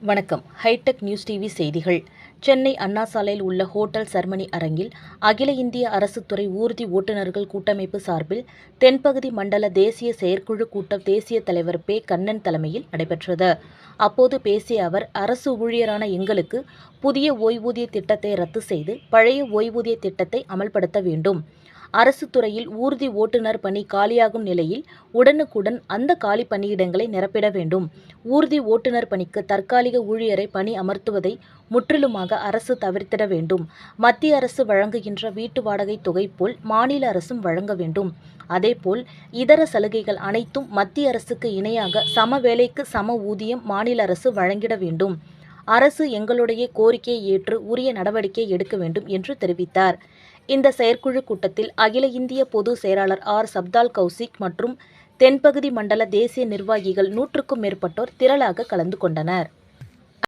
வணக்கம். Hitech news TV செய்திகள். சென்னை அண்ணா சாலையில் உள்ள ஹோட்டல் சர்மனி அரங்கில் அகில இந்திய அரசு துறை ஊர்தி ஓட்டுநர்கள் கூட்டமைப்பு சார்பில் தென்பகுதி மண்டல தேசிய செயற்குழு கூட்டம் தேசிய தலைவர் பே. கண்ணன் தலைமையில் நடைபெற்றது. அப்போது பேசிய அவர் அரசு ஊழியரான எங்களுக்கு புதிய ஓய்வூதிய திட்டத்தை ரத்து செய்து பழைய ஓய்வூதிய திட்டத்தை அமல்படுத்த வேண்டும். அரசு துறையில் ஊர்தி ஓட்டுநர் பணி காலியாகும் நிலையில் உடனுக்குடன் அந்த காலி பணியிடங்களை நிரப்பிட வேண்டும். ஊர்தி ஓட்டுநர் பணிக்கு தற்காலிக ஊழியரை பணி அமர்த்துவதை முற்றிலுமாக அரசு தவிர்த்திட வேண்டும். மத்திய அரசு வழங்குகின்ற வீட்டு வாடகை தொகை போல் மாநில அரசும் வழங்க வேண்டும். அதேபோல் இதர சலுகைகள் அனைத்தும் மத்திய அரசுக்கு இணையாக சம வேலைக்கு சம ஊதியம் மாநில அரசு வழங்கிட வேண்டும். அரசு எங்களுடைய கோரிக்கையை ஏற்று உரிய நடவடிக்கை எடுக்க வேண்டும் என்று தெரிவித்தார். இந்த செயற்குழு கூட்டத்தில் அகில இந்திய பொது செயலாளர் ஆர். சப்தால் கௌசிக் மற்றும் தென்பகுதி மண்டல தேசிய நிர்வாகிகள் நூற்றுக்கும் மேற்பட்டோர் திரளாக கலந்து கொண்டனர்.